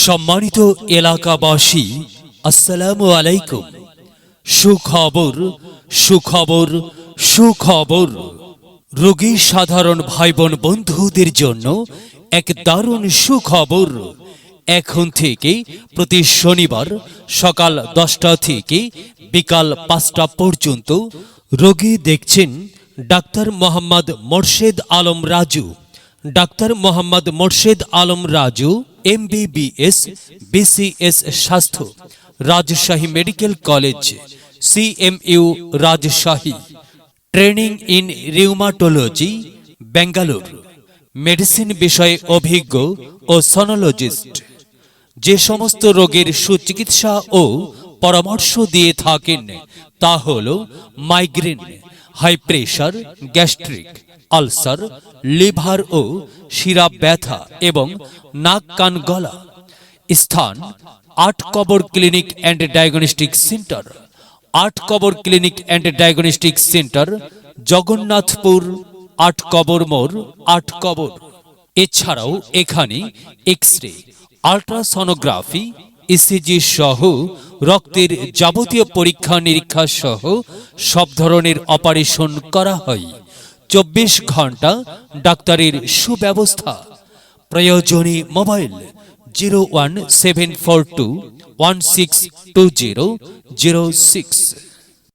সম্মানিত এলাকাবাসী, আসসালামু আলাইকুম। সুখবর সুখবর সুখবর। রোগী সাধারণ ভাই বোন বন্ধুদের জন্য এক দারুণ সুখবর। এখন থেকে প্রতি শনিবার সকাল দশটা থেকে বিকাল পাঁচটা পর্যন্ত রোগী দেখছেন doctor Mohammad Morshed Alam Raju. Doctor Mohammad Morshed Alam Raju MBBS, BCS স্বাস্থ্য, Rajshahi medical college, CMU Rajshahi. Training in rheumatology Bengaluru medicine বিষয়ে অভিজ্ঞ ও সনোলজিস্ট। যে সমস্ত রোগের সুচিকিৎসা ও পরামর্শ দিয়ে থাকেন, তা হল migraine. High pressure, gastric, ulcer, liver ও শিরা ব্যথা এবং নাক, কান, গলা। স্থান, আট কবর clinic and diagnostic centre. Aat Kabar clinic and diagnostic centre, Jagannathpur, Aat Kabar মোড়, আট কবর। এছাড়াও এখানে এক্স রে আলট্রাসনোগ্রাফি ইসিজি সহ, রক্তের যাবতীয় পরীক্ষা নিরীক্ষা সহ সব ধরনের অপারেশন করা হয়। চব্বিশ ঘণ্টা ডাক্তারের সুব্যবস্থা। প্রয়োজনী mobile zero one seven four two one six two zero zero six.